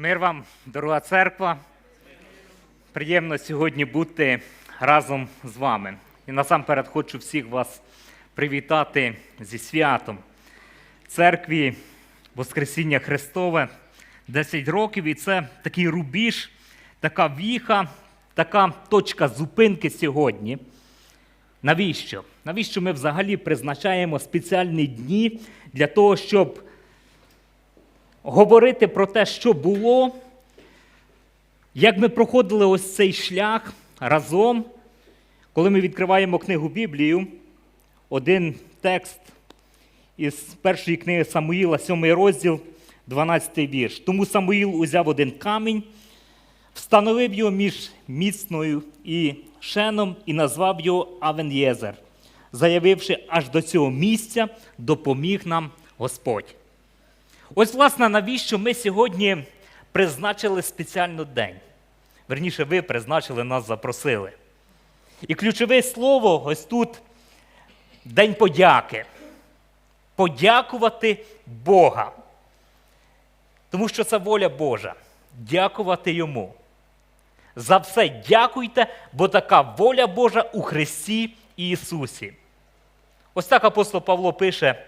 Мир вам, дорога церква. Приємно сьогодні бути разом з вами. І насамперед хочу всіх вас привітати зі святом церкві Воскресіння Христове 10 років, і це такий рубіж, така віха, така точка зупинки сьогодні. Навіщо? Навіщо ми взагалі призначаємо спеціальні дні для того, щоб говорити про те, що було, як ми проходили ось цей шлях разом, коли ми відкриваємо книгу Біблію, один текст із першої книги Самуїла, 7 розділ, 12 вірш. Тому Самуїл узяв один камінь, встановив його між міцною і шеном і назвав його Авенєзер, заявивши, аж до цього місця допоміг нам Господь. Ось, власне, навіщо ми сьогодні призначили спеціально день. Верніше, ви призначили, нас запросили. І ключове слово ось тут День подяки. Подякувати Бога. Тому що це воля Божа. Дякувати Йому. За все дякуйте, бо така воля Божа у Христі Ісусі. Ось так апостол Павло пише.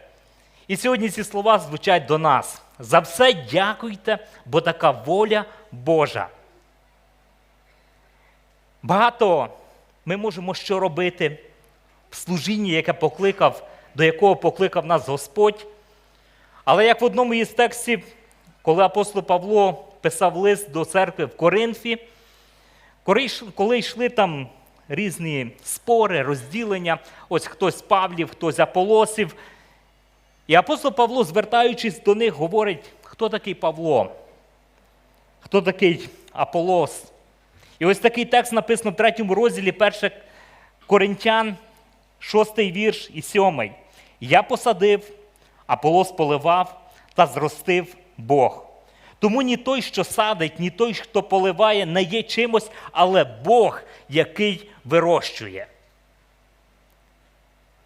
І сьогодні ці слова звучать до нас. За все дякуйте, бо така воля Божа. Багато ми можемо що робити в служінні, яке покликав, до якого покликав нас Господь. Але як в одному із текстів, коли апостол Павло писав лист до церкви в Коринфі, коли йшли там різні спори, розділення, ось хтось Павлів, хтось Аполосів, і апостол Павло, звертаючись до них, говорить, хто такий Павло, хто такий Аполос. І ось такий текст написано в третьому розділі 1 Коринтян, 6 вірш і 7. Я посадив, Аполос поливав та зростив Бог. Тому ні той, що садить, ні той, хто поливає, не є чимось, але Бог, який вирощує.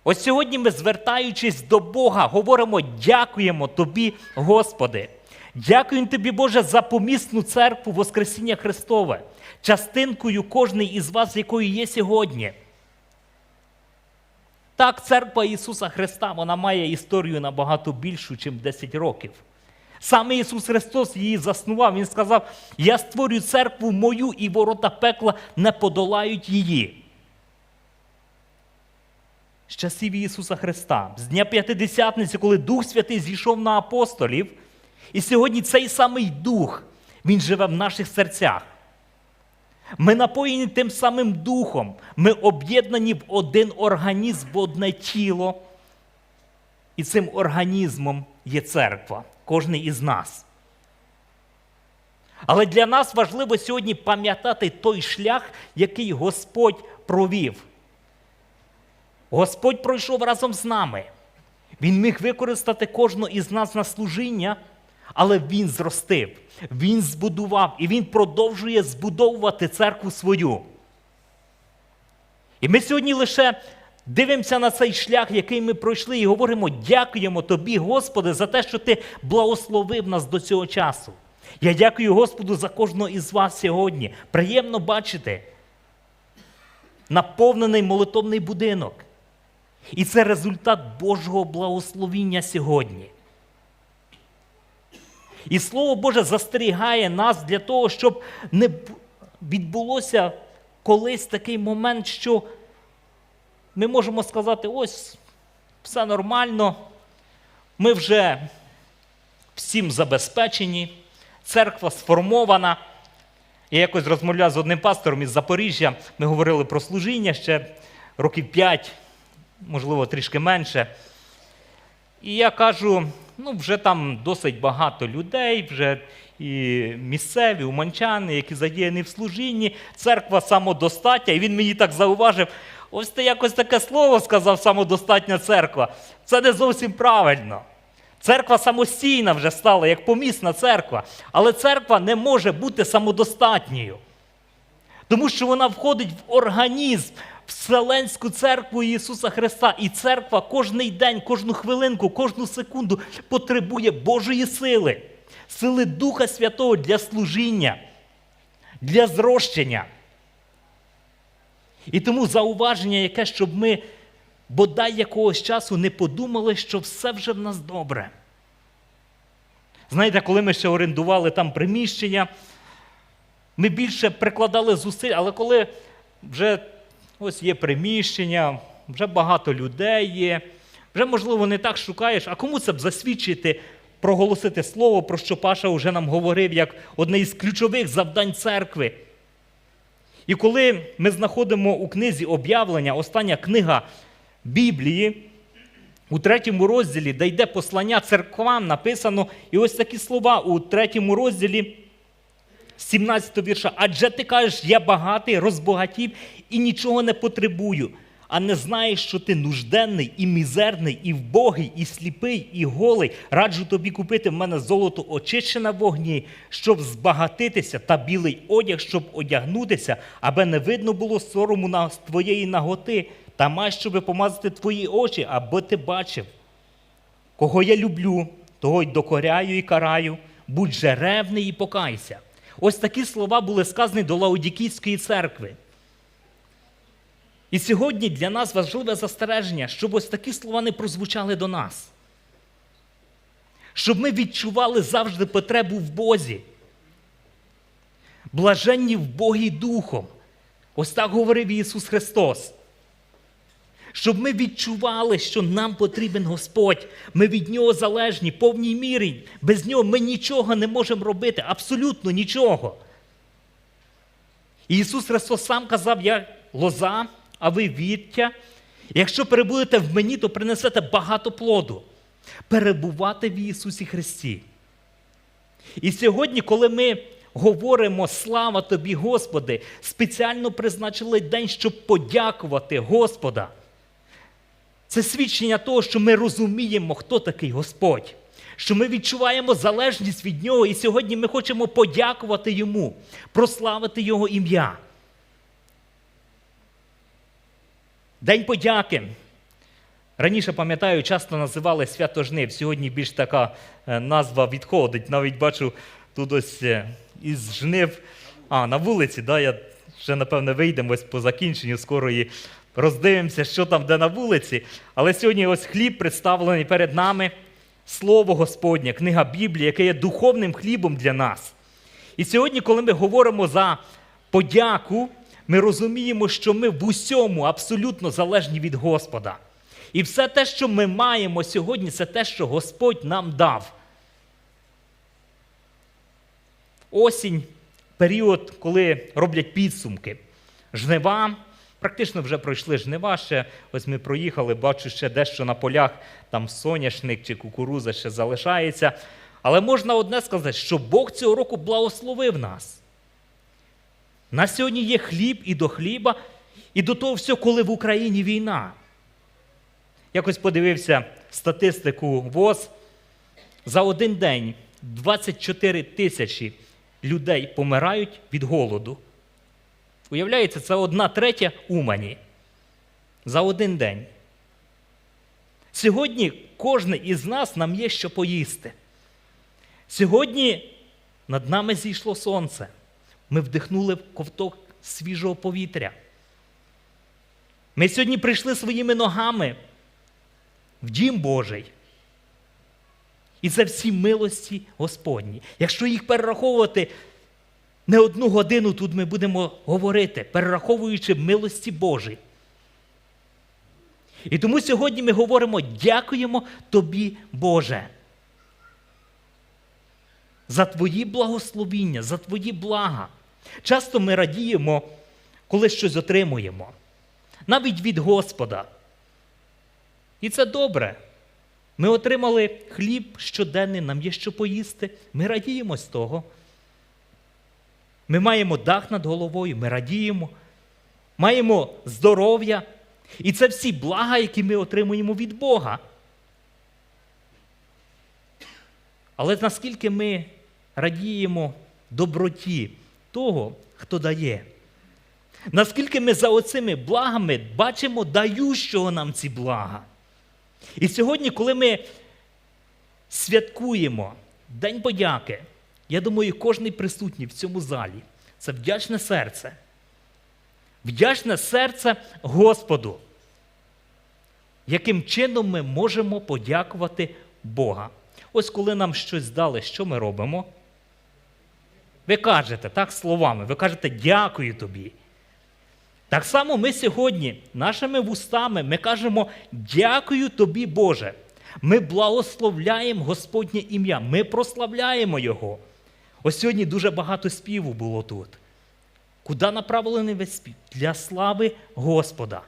Ось сьогодні ми, звертаючись до Бога, говоримо: дякуємо Тобі, Господи. Дякуємо Тобі, Боже, за помісну церкву Воскресіння Христове, частинкою кожний із вас, якою є сьогодні. Так, церква Ісуса Христа вона має історію набагато більшу, ніж 10 років. Саме Ісус Христос її заснував. Він сказав: Я створю церкву мою, і ворота пекла не подолають її з часів Ісуса Христа, з Дня П'ятидесятниці, коли Дух Святий зійшов на апостолів, і сьогодні цей самий Дух, Він живе в наших серцях. Ми напоєні тим самим Духом, ми об'єднані в один організм, в одне тіло. І цим організмом є церква, кожний із нас. Але для нас важливо сьогодні пам'ятати той шлях, який Господь провів. Господь пройшов разом з нами. Він міг використати кожного із нас на служіння, але Він зростив, Він збудував і Він продовжує збудовувати церкву свою. І ми сьогодні лише дивимося на цей шлях, який ми пройшли, і говоримо: дякуємо Тобі, Господи, за те, що Ти благословив нас до цього часу. Я дякую Господу за кожного із вас сьогодні. Приємно бачити наповнений молитовний будинок. І це результат Божого благословіння сьогодні. І Слово Боже застерігає нас для того, щоб не відбулося колись такий момент, що ми можемо сказати: ось, все нормально, ми вже всім забезпечені, церква сформована. Я якось розмовляв з одним пастором із Запоріжжя, ми говорили про служіння ще років п'ять можливо, трішки менше. І я кажу: ну, вже там досить багато людей, вже і місцеві, уманчани, які задіяні в служінні, церква самодостатня. І він мені так зауважив: ось ти якось таке слово сказав, самодостатня церква. Це не зовсім правильно. Церква самостійна вже стала, як помісна церква. Але церква не може бути самодостатньою. Тому що вона входить в організм, Вселенську церкву Ісуса Христа. І церква кожний день, кожну хвилинку, кожну секунду потребує Божої сили. сили Духа Святого для служіння, для зрощення. І тому зауваження, яке, щоб ми бодай якогось часу не подумали, що все вже в нас добре. Знаєте, коли ми ще орендували там приміщення, ми більше прикладали зусиль, але коли вже ось є приміщення, вже багато людей є, вже, можливо, не так шукаєш, а кому це б засвідчити, проголосити слово, про що Паша вже нам говорив, як одне із ключових завдань церкви. І коли ми знаходимо у книзі об'явлення, остання книга Біблії, у третьому розділі, де йде послання церквам, написано, і ось такі слова у третьому розділі, 17 вірша. Адже ти кажеш, я багатий, розбогатів і нічого не потребую, а не знаєш, що ти нужденний і мізерний, і вбогий, і сліпий, і голий. Раджу тобі купити в мене золото очищене в вогні, щоб збагатитися, та білий одяг, щоб одягнутися, аби не видно було сорому на твоєї наготи, та май, щоби помазати твої очі, аби ти бачив. Кого я люблю, того й докоряю і караю, будь же ревний і покайся. Ось такі слова були сказані до Лаодікійської церкви. І сьогодні для нас важливе застереження, щоб ось такі слова не прозвучали до нас. Щоб ми відчували завжди потребу в Бозі. Блаженні в Богі Духом. Ось так говорив Ісус Христос. Щоб ми відчували, що нам потрібен Господь, ми від Нього залежні, повній мірі. Без Нього ми нічого не можемо робити, абсолютно нічого. І Ісус Христос сам казав, я лоза, а ви віття. Якщо перебудете в мені, то принесете багато плоду. Перебувати в Ісусі Христі. І сьогодні, коли ми говоримо слава тобі, Господи, спеціально призначили день, щоб подякувати Господа. Це свідчення того, що ми розуміємо, хто такий Господь, що ми відчуваємо залежність від Нього, і сьогодні ми хочемо подякувати Йому, прославити Його ім'я. День подяки. Раніше, пам'ятаю, часто називали свято жнив. Сьогодні більш така е, назва відходить. Навіть бачу тут ось е, із жнив. А, на вулиці, да, я ще, напевне, вийдемо ось по закінченню скорої роздивимося, що там де на вулиці. Але сьогодні ось хліб представлений перед нами, Слово Господнє, книга Біблії, яке є духовним хлібом для нас. І сьогодні, коли ми говоримо за подяку, ми розуміємо, що ми в усьому абсолютно залежні від Господа. І все те, що ми маємо сьогодні, це те, що Господь нам дав. Осінь період, коли роблять підсумки. Жнива, практично вже пройшли жнива. Ще ось ми проїхали, бачу ще дещо на полях, там соняшник чи кукуруза ще залишається. Але можна одне сказати, що Бог цього року благословив нас. На сьогодні є хліб і до хліба, і до того всього, коли в Україні війна. Якось подивився статистику ВОЗ. За один день 24 тисячі людей помирають від голоду. Уявляється, це одна третя Умані. За один день. Сьогодні кожен із нас нам є що поїсти. Сьогодні над нами зійшло сонце. Ми вдихнули ковток свіжого повітря. Ми сьогодні прийшли своїми ногами в дім Божий. І це всі милості Господні. Якщо їх перераховувати не одну годину, тут ми будемо говорити, перераховуючи милості Божі. І тому сьогодні ми говоримо: дякуємо тобі, Боже. За твої благословіння, за твої блага. Часто ми радіємо, коли щось отримуємо, навіть від Господа. І це добре. Ми отримали хліб щоденний, нам є що поїсти. Ми радіємо з того. Ми маємо дах над головою, ми радіємо, маємо здоров'я. І це всі блага, які ми отримуємо від Бога. Але наскільки ми радіємо доброті того, хто дає? Наскільки ми за оцими благами бачимо даючого нам ці блага? І сьогодні, коли ми святкуємо День подяки. Я думаю, кожний присутній в цьому залі це вдячне серце. Вдячне серце Господу. Яким чином ми можемо подякувати Бога? Ось коли нам щось дали, що ми робимо? Ви кажете так словами, ви кажете дякую тобі. Так само ми сьогодні нашими вустами ми кажемо дякую тобі, Боже. Ми благословляємо Господнє ім'я, ми прославляємо Його. Ось сьогодні дуже багато співу було тут. Куди направлений весь спів? Для слави Господа.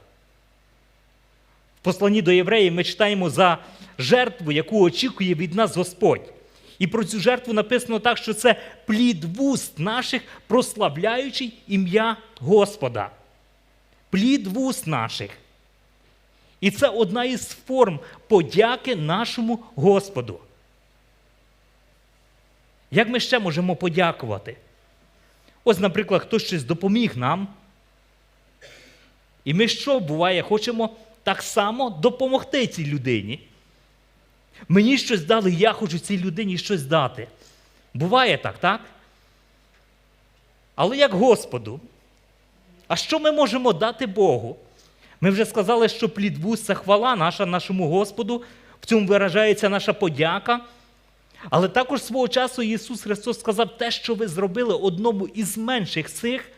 В посланні до євреїв ми читаємо за жертву, яку очікує від нас Господь. І про цю жертву написано так, що це плід вуст наших, прославляючий ім'я Господа. Плід вуст наших. І це одна із форм подяки нашому Господу. Як ми ще можемо подякувати? Ось, наприклад, хтось щось допоміг нам. І ми що буває, хочемо так само допомогти цій людині. Мені щось дали, я хочу цій людині щось дати. Буває так, так? Але як Господу? А що ми можемо дати Богу? Ми вже сказали, що плід це хвала наша нашому Господу, в цьому виражається наша подяка. Але також свого часу Ісус Христос сказав те, що ви зробили одному із менших цих,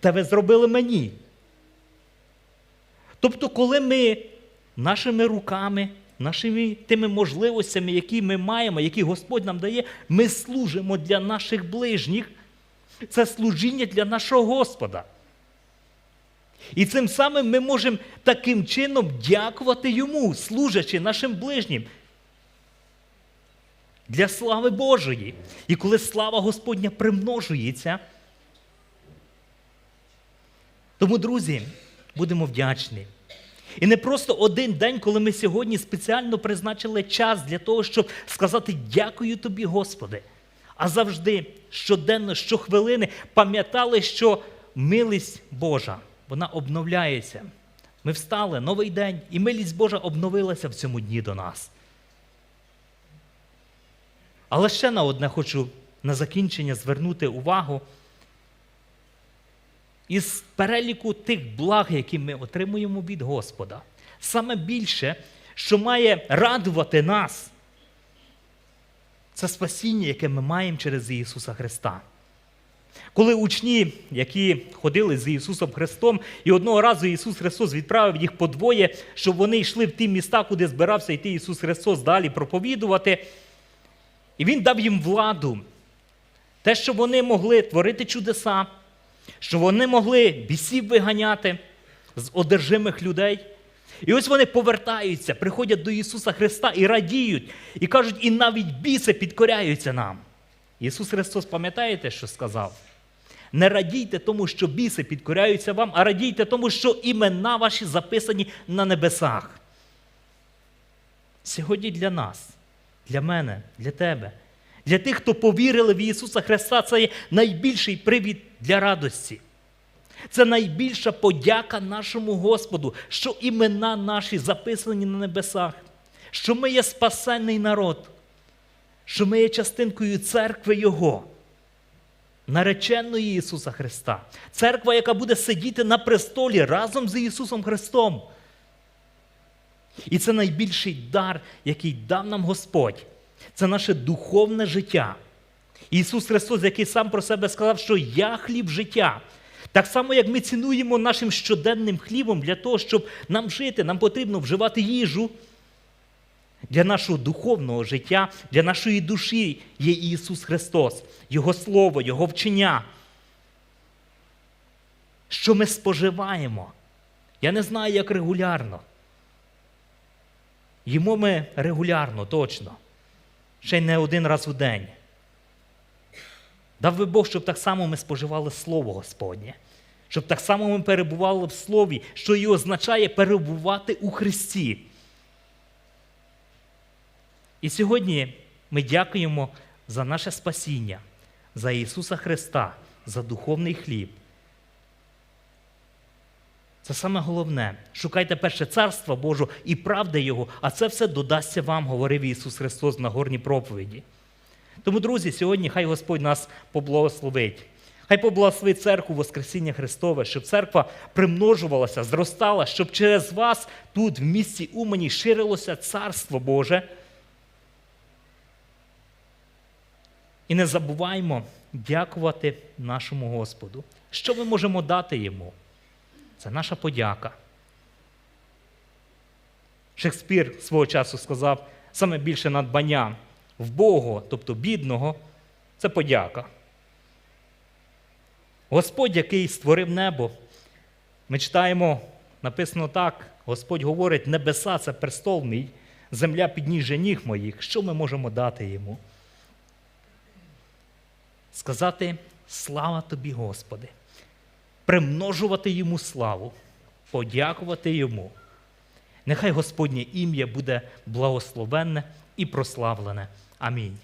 та ви зробили мені. Тобто, коли ми нашими руками, нашими тими можливостями, які ми маємо, які Господь нам дає, ми служимо для наших ближніх, це служіння для нашого Господа. І цим самим ми можемо таким чином дякувати йому, служачи нашим ближнім. Для слави Божої. І коли слава Господня примножується. Тому, друзі, будемо вдячні. І не просто один день, коли ми сьогодні спеціально призначили час для того, щоб сказати дякую тобі, Господи. А завжди, щоденно, щохвилини пам'ятали, що милість Божа, вона обновляється. Ми встали новий день, і милість Божа обновилася в цьому дні до нас. Але ще на одне хочу на закінчення звернути увагу. Із переліку тих благ, які ми отримуємо від Господа, саме більше, що має радувати нас, це спасіння, яке ми маємо через Ісуса Христа. Коли учні, які ходили з Ісусом Христом, і одного разу Ісус Христос відправив їх подвоє, щоб вони йшли в ті міста, куди збирався йти Ісус Христос далі проповідувати. І Він дав їм владу, те, що вони могли творити чудеса, що вони могли бісів виганяти з одержимих людей. І ось вони повертаються, приходять до Ісуса Христа і радіють, і кажуть, і навіть біси підкоряються нам. Ісус Христос, пам'ятаєте, що сказав? Не радійте тому, що біси підкоряються вам, а радійте тому, що імена ваші записані на небесах. Сьогодні для нас, для мене, для тебе, для тих, хто повірили в Ісуса Христа, це є найбільший привід для радості. Це найбільша подяка нашому Господу, що імена наші записані на небесах, що ми є спасенний народ, що ми є частинкою церкви Його, нареченої Ісуса Христа. Церква, яка буде сидіти на престолі разом з Ісусом Христом. І це найбільший дар, який дав нам Господь. Це наше духовне життя. Ісус Христос, який сам про себе сказав, що я хліб життя. Так само, як ми цінуємо нашим щоденним хлібом для того, щоб нам жити, нам потрібно вживати їжу. Для нашого духовного життя, для нашої душі є Ісус Христос, Його Слово, Його вчення. Що ми споживаємо? Я не знаю, як регулярно. Їмо ми регулярно, точно. Ще й не один раз у день. Дав би Бог, щоб так само ми споживали Слово Господнє, щоб так само ми перебували в Слові, що і означає перебувати у Христі. І сьогодні ми дякуємо за наше спасіння, за Ісуса Христа, за духовний хліб. Це саме головне. Шукайте перше царство Боже і правди Його, а це все додасться вам, говорив Ісус Христос на горній проповіді. Тому, друзі, сьогодні хай Господь нас поблагословить. Хай поблагословить церкву Воскресіння Христове, щоб церква примножувалася, зростала, щоб через вас тут, в місті Умані, ширилося Царство Боже. І не забуваймо дякувати нашому Господу. Що ми можемо дати йому? Це наша подяка. Шекспір свого часу сказав, саме більше надбання в Богу, тобто бідного, це подяка. Господь, який створив небо, ми читаємо, написано так: Господь говорить, небеса це престол мій, земля підніжжя ніг моїх. Що ми можемо дати йому? Сказати слава тобі, Господи, примножувати йому славу, подякувати йому. Нехай Господнє ім'я буде благословенне і прославлене. Амінь.